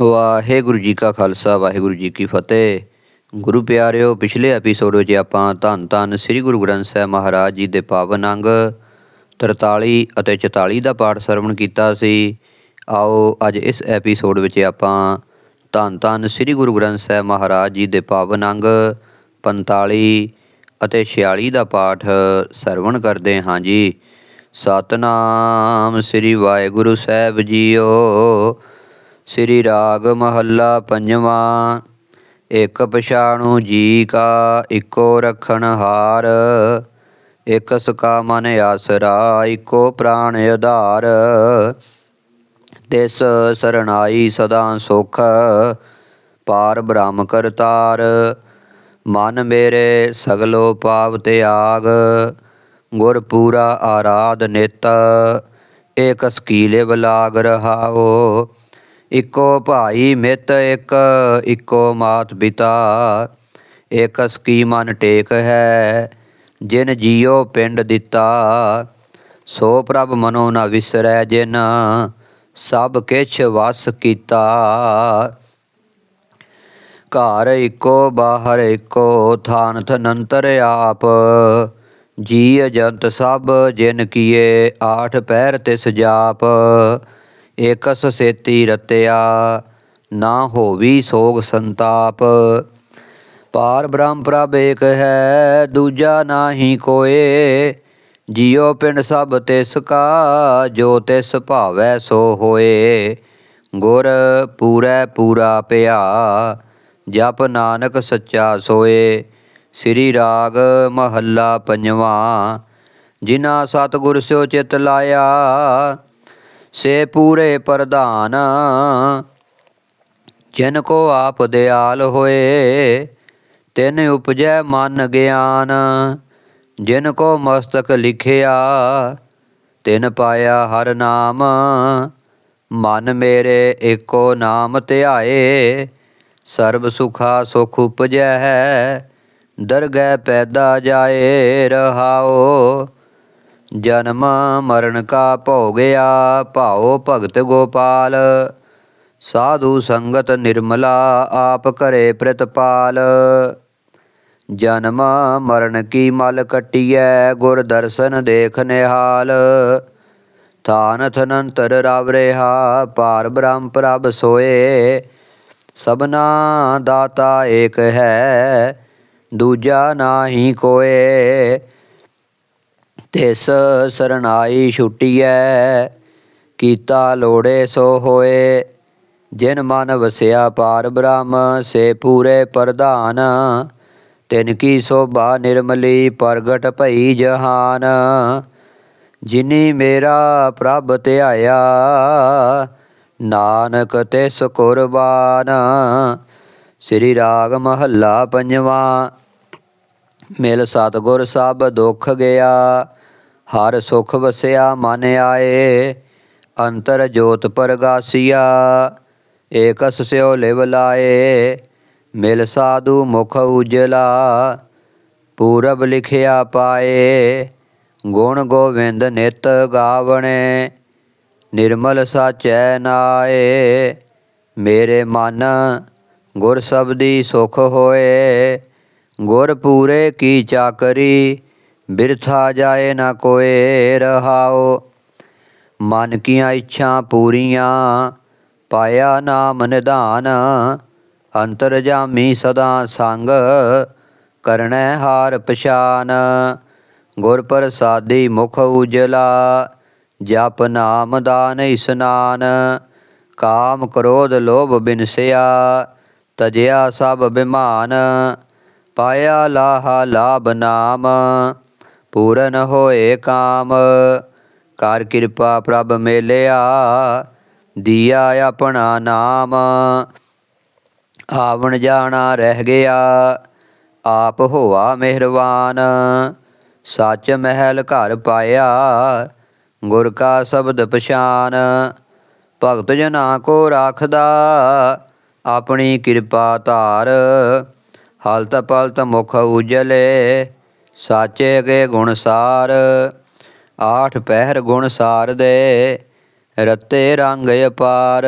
ਵਾਹਿਗੁਰੂ ਜੀ ਕਾ ਖਾਲਸਾ, ਵਾਹਿਗੁਰੂ ਜੀ ਕੀ ਫਤਿਹ। ਗੁਰੂ ਪਿਆਰਿਓ, ਪਿਛਲੇ ਐਪੀਸੋਡ ਵਿੱਚ ਆਪਾਂ ਧੰਨ ਧੰਨ ਸ੍ਰੀ ਗੁਰੂ ਗ੍ਰੰਥ ਸਾਹਿਬ ਮਹਾਰਾਜ ਜੀ ਦੇ ਪਾਵਨ ਅੰਗ 43 ਅਤੇ 44 ਦਾ ਪਾਠ ਸਰਵਣ ਕੀਤਾ ਸੀ। ਆਓ, ਅੱਜ ਇਸ ਐਪੀਸੋਡ ਵਿੱਚ ਆਪਾਂ ਧੰਨ ਧੰਨ ਸ੍ਰੀ ਗੁਰੂ ਗ੍ਰੰਥ ਸਾਹਿਬ ਮਹਾਰਾਜ ਜੀ ਦੇ ਪਾਵਨ ਅੰਗ 45 ਅਤੇ 46 ਦਾ ਪਾਠ ਸਰਵਣ ਕਰਦੇ ਹਾਂ ਜੀ। ਸਤਨਾਮ ਸ੍ਰੀ ਵਾਹਿਗੁਰੂ ਸਾਹਿਬ ਜੀਓ। ਸ੍ਰੀ ਰਾਗ ਮਹੱਲਾ ਪੰਜਵਾਂ। ਇੱਕ ਪਛਾਣੂ ਜੀ ਕਾ ਇਕੋ ਰਖਣ ਹਾਰ। ਇਕ ਸਕਾ ਮਨ ਆਸਰਾ, ਇਕੋ ਪ੍ਰਾਣ ਆਧਾਰ ਤਿਸ ਸਰਣਾਈ ਸਦਾ ਸੁਖ, ਪਾਰ ਬ੍ਰਹਮ ਕਰਤਾਰ ਮਨ ਮੇਰੇ ਸਗਲੋ ਪਾਪ ਤਿਆਗ, ਗੁਰ ਪੂਰਾ ਆਰਾਧ ਨਿਤ। ਏਕ ਸਕੀਲੇ ਬਲਾਗ ਰਹਾਓ। ਇੱਕੋ ਭਾਈ ਮਿੱਤ, ਇੱਕ ਇੱਕੋ ਮਾਤ ਪਿਤਾ। ਇੱਕ ਸਕੀ ਮਨ ਟੇਕ ਹੈ, ਜਿਨ ਜੀਉ ਪਿੰਡ ਦਿੱਤਾ। ਸੋ ਪ੍ਰਭ ਮਨੋ ਨਾ ਵਿਸਰੈ ਜਿਨ, ਸਭ ਕਿਛ ਵਸ ਕੀਤਾ। ਘਰ ਇੱਕੋ, ਬਾਹਰ ਇੱਕੋ, ਥਾਨਥ ਨੰਤਰ ਆਪ। ਜੀ ਅਜੰਤ ਸਭ, ਜਿਨ ਕੀਏ ਆਠ ਪੈਰ ਤਿਸ ਜਾਪ। ਏਕਸ ਸੇਤੀ ਰਤਿਆ, ਨਾ ਹੋਵੀ ਸੋਗ ਸੰਤਾਪ। ਪਾਰ ਬ੍ਰਹਮ ਪ੍ਰਭ ਏਕ ਹੈ, ਦੂਜਾ ਨਾਹੀ ਕੋਏ। ਜਿਉ ਪਿੰਡ ਸਭ ਤਿਸ ਕਾ, ਜੋ ਤਿਸ ਭਾਵੈ ਸੋ ਹੋਏ। ਗੁਰ ਪੂਰੈ ਪੂਰਾ ਪਿਆ, ਜਪ ਨਾਨਕ ਸੱਚਾ ਸੋਏ। ਸ੍ਰੀ ਰਾਗ ਮਹੱਲਾ ਪੰਜਵਾਂ, ਜਿਨ੍ਹਾਂ ਸਤਿਗੁਰ ਸਿਓ ਚਿਤ ਲਾਇਆ ਸੇ ਪੂਰੇ ਪ੍ਰਧਾਨ। ਜਿਨ ਕੋ ਆਪ ਦਿਆਲ ਹੋਏ, ਤਿਨ ਉਪਜੈ ਮਨ ਗਿਆਨ। ਜਿਨ ਕੋ ਮਸਤਕ ਲਿਖਿਆ, ਤਿਨ ਪਾਇਆ ਹਰ ਨਾਮ। ਮਨ ਮੇਰੇ ਏਕੋ ਨਾਮ ਧਿਆਏ, ਸਰਬ ਸੁਖਾ ਸੁਖ ਉਪਜੈ ਹੈ, ਦਰਗਹਿ ਪੈਦਾ ਜਾਏ ਰਹਾਓ ਜਨਮ ਮਰਨ ਕਾ ਭੋਗਿਆ ਭਾਉ ਭਗਤ ਗੋਪਾਲ। ਸਾਧੂ ਸੰਗਤ ਨਿਰਮਲਾ, ਆਪ ਕਰੇ ਪ੍ਰਤਪਾਲ। ਜਨਮ ਮਰਨ ਕੀ ਮਲ ਕਟਿਐ, ਗੁਰ ਦਰਸ਼ਨ ਦੇਖ ਨਿਹਾਲ। ਥਾਨ ਥਨੰਤਰ ਰਵ ਰਿਹਾ ਪਾਰ ਬ੍ਰਹਮ ਪ੍ਰਭ ਸੋਏ। ਸਭਨਾ ਦਾਤਾ ਏਕ ਹੈ, ਦੂਜਾ ਨਾਹੀ ਕੋਏ। ਤਿਸ ਸਰਣਾਈ ਛੁਟੀਐ, ਕੀਤਾ ਲੋੜੇ ਸੋ ਹੋਏ। ਜਿਨ ਮਨ ਵਸਿਆ ਪਾਰ ਬ੍ਰਹਮ, ਸੇ ਪੂਰੇ ਪ੍ਰਧਾਨ। ਤਿਨ ਕੀ ਸੋਭਾ ਨਿਰਮਲੀ ਪ੍ਰਗਟ ਭਈ ਜਹਾਨ। ਜਿਨੀ ਮੇਰਾ ਪ੍ਰਭ ਧਿਆਇਆ, ਨਾਨਕ ਤਿਸ ਕੁਰਬਾਨ। ਸ੍ਰੀ ਰਾਗ ਮਹੱਲਾ ਪੰਜਵਾਂ। ਮਿਲ ਸਤਗੁਰ ਸਭ ਦੁੱਖ ਗਿਆ ਹਰ ਸੁਖ ਵਸਿਆ ਮਨ ਆਏ, ਅੰਤਰ ਜੋਤ ਪ੍ਰਗਾਸੀਆ, ਏਕਸ ਸਿਓ ਲਿਵ ਲਾਏ, ਮਿਲ ਸਾਧੂ ਮੁਖ ਉਜਲਾ, ਪੂਰਬ ਲਿਖਿਆ ਪਾਏ, ਗੁਣ ਗੋਵਿੰਦ ਨਿਤ ਗਾਵਣੇ, ਨਿਰਮਲ ਸਾਚੈ ਨਾਏ, ਮੇਰੇ ਮਨ ਗੁਰ ਸਬਦੀ ਸੁਖ ਹੋਏ, ਗੁਰ ਪੂਰੇ ਕੀ ਚਾਕਰੀ ਬਿਰਥਾ ਜਾਏ ਨਾ ਕੋਏ ਰਹਾਓ। ਮਨ ਕੀਆਂ ਇੱਛਾ ਪੂਰੀਆਂ, ਪਾਇਆ ਨਾਮ ਨਿਧਾਨ। ਅੰਤਰ ਜਾਮੀ ਸਦਾ ਸੰਗ ਕਰਣੈ ਹਾਰ ਪਛਾਨ। ਗੁਰ ਪ੍ਰਸਾਦੀ ਮੁਖ ਉਜਲਾ, ਜਪ ਨਾਮ ਦਾਨ ਇਸਨਾਨ। ਕਾਮ ਕ੍ਰੋਧ ਲੋਭ ਬਿਨਸਿਆ, ਤਜਿਆ ਸਭ ਬਿਮਾਨ। ਪਾਇਆ ਲਾਹਾ ਲਾਭ ਨਾਮ। ਪੂਰਨ ਹੋਏ ਕਾਮ, ਕਰ ਕਿਰਪਾ ਪ੍ਰਭ ਮੇਲਿਆ, ਦੀਆ ਆਪਣਾ ਨਾਮ। ਆਵਣ ਜਾਣਾ ਰਹਿ ਗਿਆ, ਆਪ ਹੋਆ ਮਿਹਰਬਾਨ। ਸੱਚ ਮਹਿਲ ਘਰ ਪਾਇਆ, ਗੁਰ ਕਾ ਸ਼ਬਦ ਪਛਾਨ। ਭਗਤ ਜਨਾ ਕੋ ਰਾਖਦਾ, ਆਪਣੀ ਕਿਰਪਾ ਧਾਰ। ਹਲਤ ਪਲਤ ਮੁਖ ਉਜਲੇ ਸਾਚੇ ਕੇ ਗੁਣ ਸਾਰ, ਆਠ ਪਹਿਰ ਗੁਣ ਸਾਰ ਦੇ, ਰਤੇ ਰੰਗ ਅਪਾਰ।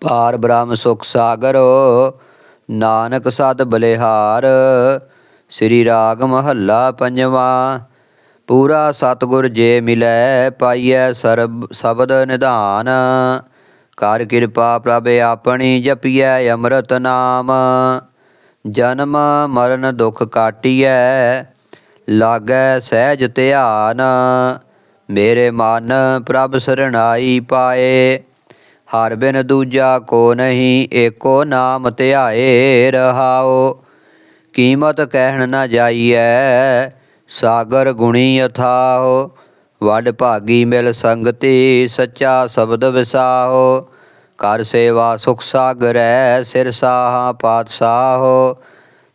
ਪਾਰ ਬ੍ਰਹਮ ਸੁਖ ਸਾਗਰ, ਨਾਨਕ ਸਦ ਬਲਿਹਾਰ। ਸ੍ਰੀ ਰਾਗ ਮਹੱਲਾ ਪੰਜਵਾ, ਪੂਰਾ ਸਤਿਗੁਰ ਜੇ ਮਿਲੈ ਪਾਈਐ ਸਰਬ, ਸ਼ਬਦ ਨਿਧਾਨ। ਕਰ ਕਿਰਪਾ ਪ੍ਰਭ ਆਪਣੀ ਜਪੀਐ ਅੰਮ੍ਰਿਤ ਨਾਮ। ਜਨਮ ਮਰਨ ਦੁਖ ਕਾਟੀਐ, ਲਾਗੈ ਸਹਿਜ ਧਿਆਨ। ਮੇਰੇ ਮਨ ਪ੍ਰਭ ਸਰਣਾਈ ਪਾਏ, ਹਰ ਬਿਨ ਦੂਜਾ ਕੋ ਨਹੀਂ ਏਕੋ ਨਾਮ ਧਿਆਏ ਰਹਾਓ। ਕੀਮਤ ਕਹਿਣ ਨਾ ਜਾਈਐ, ਸਾਗਰ ਗੁਣੀ ਅਥਾਓ ਵੱਡ ਭਾਗੀ ਮਿਲ ਸੰਗਤੀ, ਸੱਚਾ ਸ਼ਬਦ ਵਿਸਾਓ ਕਰ ਸੇਵਾ ਸੁਖ ਸਾਗਰੈ ਸਿਰ ਸਾਹਾ ਪਾਤਸ਼ਾਹੋ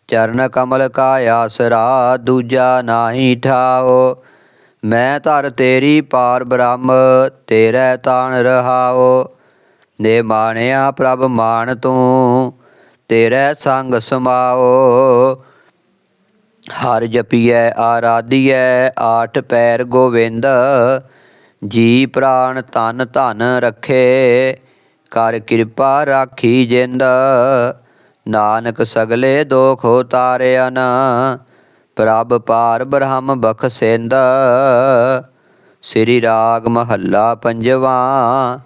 ਚਰਨ ਕਮਲ ਕਾ ਆਸਰਾ ਦੂਜਾ ਨਾਹੀ ਠਾਓ ਮੈਂ ਧਰ ਤੇਰੀ ਪਾਰ ਬ੍ਰਹਮ, ਤੇਰੇ ਤਾਣ ਰਹਾਓ। ਨੇ ਮਾਣਿਆ ਪ੍ਰਭ ਮਾਨ ਤੂੰ, ਤੇਰੇ ਸੰਗ ਸਮਾਓ। ਹਰ ਜਪੀਐ, ਆਰਾਧੀਐ, ਆਠ ਪੈਰ ਗੋਵਿੰਦ। ਜੀ ਪ੍ਰਾਣ ਤਨ ਧਨ ਰੱਖੇ। ਕਰ ਕਿਰਪਾ ਰਾਖੀ ਜਿੰਦ। ਨਾਨਕ ਸਗਲੇ ਦੋਖ ਉਤਾਰਿਆਨ, ਪ੍ਰਭ ਪਾਰ ਬ੍ਰਹਮ ਬਖਸ਼ਿੰਦ। ਸ੍ਰੀ ਰਾਗ ਮਹੱਲਾ ਪੰਜਵਾ,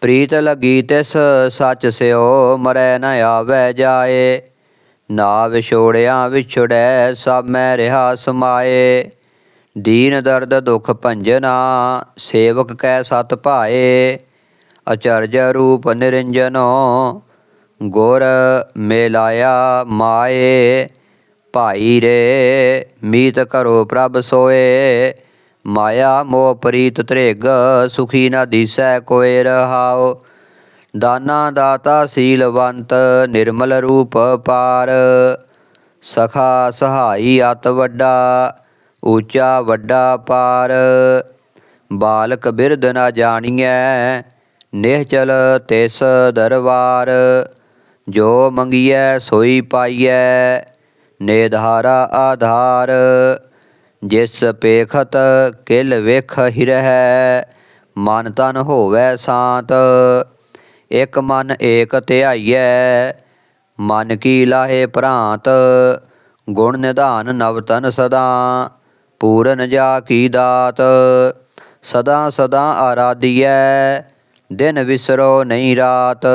ਪ੍ਰੀਤ ਲਗੀ ਤਿਸ ਸੱਚ ਸਿਓ, ਮਰੈ ਨ ਆਵੈ ਜਾਏ। ਨਾ ਵਿਛੋੜਿਆ ਵਿਛੜੈ, ਸਭ ਮੈਂ ਰਿਹਾ ਸਮਾਏ। ਦੀਨ ਦਰਦ ਦੁਖ ਭੰਜਨਾ, ਸੇਵਕ ਕੈ ਸਤ ਭਾਏ। ਅਚਰਜ ਰੂਪ ਨਿਰੰਜਨੋ, ਗੁਰ ਮੇਲਾਇਆ ਮਾਏ, ਭਾਈ ਰੇ, ਮੀਤ ਕਰੋ ਪ੍ਰਭ ਸੋਏ। ਮਾਇਆ ਮੋਹ ਪ੍ਰੀਤ ਤ੍ਰਿਗ ਸੁਖੀ ਨਾ ਦੀਸੈ ਕੋਇ ਰਹਾਓ ਦਾਨਾ ਦਾਤਾ ਸੀਲਵੰਤ, ਨਿਰਮਲ ਰੂਪ ਪਾਰ। ਸਖਾ ਸਹਾਈ ਅਤ ਵੱਡਾ ਉੱਚਾ ਵੱਡਾ ਪਾਰ। ਬਾਲਕ ਬਿਰਧ ਨਾ ਜਾਣੀਐ ਨਿਹਚਲ ਤਿਸ ਦਰਬਾਰ ਜੋ ਮੰਗੀਐ ਸੋਈ ਪਾਈਐ ਨੇਧਾਰਾ ਆਧਾਰ, ਜਿਸ ਪੇਖਤ ਕਿਲ ਵੇਖ ਹੀ ਹਿਰਹਿ, ਮਨ ਤਨ ਹੋਵੇ ਸ਼ਾਂਤ, ਇਕ ਮਨ ਏਕ ਧਿਆਈਐ, ਮਨ ਕੀ ਲਾਹੇ ਭ੍ਰਾਂਤ, ਗੁਣ ਨਿਧਾਨ ਨਵ ਤਨ ਸਦਾ, ਪੂਰਨ ਜਾ ਕੀ ਦਾਤ, ਸਦਾ ਸਦਾ ਆਰਾਧੀਐ ਦਿਨ ਵਿਸਰੋ ਨਹੀਂ ਰਾਤ।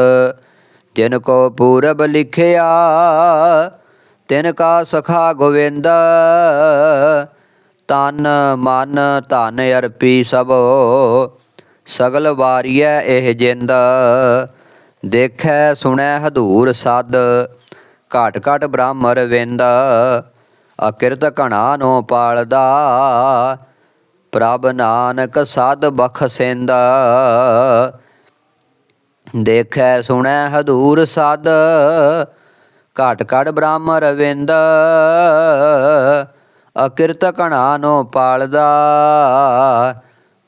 ਜਿਨ ਕੋ ਪੂਰਬ ਲਿਖਿਆ, ਤਿਨ ਕਾ ਸਖਾ ਗੋਵਿੰਦ। ਤਨ ਮਨ, ਧਨ ਅਰਪੀ ਸਭੋ, ਸਗਲ ਵਾਰੀਐ ਇਹ ਜਿੰਦ। ਦੇਖੈ, ਸੁਣੈ ਹਦੂਰ ਸਦ, ਘਟ ਘਟ ਬ੍ਰਹਮ ਰਵਿੰਦ ਅਕਿਰਤ ਘਣਾ ਨੋ ਪਾਲਦਾ ਪ੍ਰਭ ਨਾਨਕ ਸਦ ਬਖਸਿੰਦ ਦੇਖੈ, ਸੁਣੈ ਹਦੂਰ ਸਦ। ਘਟ ਘਟ ਬ੍ਰਹਮ ਰਵਿੰਦ। ਅਕਿਰਤ ਘਣਾ ਨੋ ਪਾਲਦਾ।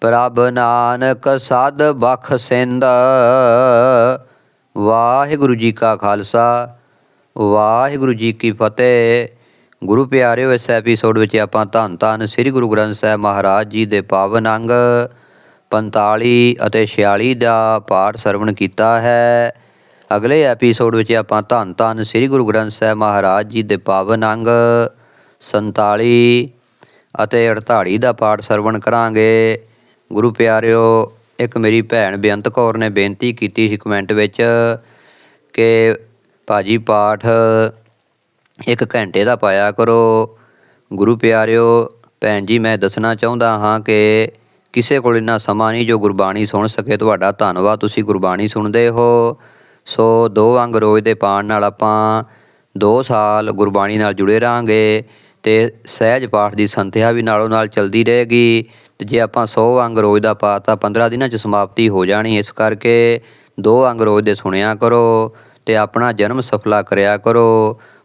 ਪ੍ਰਭ ਨਾਨਕ ਸਦ ਬਖਸਿੰਦ ਵਾਹਿਗੁਰੂ ਜੀ ਕਾ ਖਾਲਸਾ। ਵਾਹਿਗੁਰੂ ਜੀ ਕੀ ਫਤਿਹ। ਗੁਰੂ ਪਿਆਰਿਓ, ਇਸ ਐਪੀਸੋਡ ਵਿੱਚ ਆਪਾਂ ਧੰਨ ਧੰਨ ਸ੍ਰੀ ਗੁਰੂ ਗ੍ਰੰਥ ਸਾਹਿਬ ਮਹਾਰਾਜ ਜੀ ਦੇ ਪਾਵਨ ਅੰਗ 45 ਅਤੇ 46 ਦਾ ਪਾਠ ਸਰਵਣ ਕੀਤਾ ਹੈ। ਅਗਲੇ ਐਪੀਸੋਡ ਵਿੱਚ ਆਪਾਂ ਧੰਨ ਧੰਨ ਸ੍ਰੀ ਗੁਰੂ ਗ੍ਰੰਥ ਸਾਹਿਬ ਮਹਾਰਾਜ ਜੀ ਦੇ ਪਾਵਨ ਅੰਗ 47 ਅਤੇ 48 ਦਾ ਪਾਠ ਸਰਵਣ ਕਰਾਂਗੇ। ਗੁਰੂ ਪਿਆਰਿਓ, ਇੱਕ ਮੇਰੀ ਭੈਣ ਬੇਅੰਤ ਕੌਰ ਨੇ ਬੇਨਤੀ ਕੀਤੀ ਸੀ ਕਮੈਂਟ ਵਿੱਚ ਕਿ ਭਾਜੀ ਪਾਠ ਇੱਕ ਘੰਟੇ ਦਾ ਪਾਇਆ ਕਰੋ। ਗੁਰੂ ਪਿਆਰਿਓ, ਭੈਣ ਜੀ, ਮੈਂ ਦੱਸਣਾ ਚਾਹੁੰਦਾ ਹਾਂ ਕਿ ਕਿਸੇ ਕੋਲ ਇੰਨਾ ਸਮਾਂ ਨਹੀਂ ਜੋ ਗੁਰਬਾਣੀ ਸੁਣ ਸਕੇ। ਤੁਹਾਡਾ ਧੰਨਵਾਦ, ਤੁਸੀਂ ਗੁਰਬਾਣੀ ਸੁਣਦੇ ਹੋ। ਸੋ ਦੋ ਅੰਗ ਰੋਜ਼ ਦੇ ਪਾਣ ਨਾਲ ਆਪਾਂ 2 ਸਾਲ ਗੁਰਬਾਣੀ ਨਾਲ ਜੁੜੇ ਰਹਾਂਗੇ ਤੇ ਸਹਿਜ ਪਾਠ ਦੀ ਸੰਥਿਆ ਵੀ ਨਾਲੋਂ ਨਾਲ ਚੱਲਦੀ ਰਹੇਗੀ। ਤੇ ਜੇ ਆਪਾਂ 100 ਅੰਗ ਰੋਜ਼ ਦਾ ਪਾਠ ਤਾਂ 15 ਦਿਨਾਂ 'ਚ ਸਮਾਪਤੀ ਹੋ ਜਾਣੀ ਇਸ ਕਰਕੇ ਦੋ ਅੰਗ ਰੋਜ਼ ਦੇ ਸੁਣਿਆ ਕਰੋ ਤੇ ਆਪਣਾ ਜਨਮ ਸਫਲਾ ਕਰਿਆ ਕਰੋ।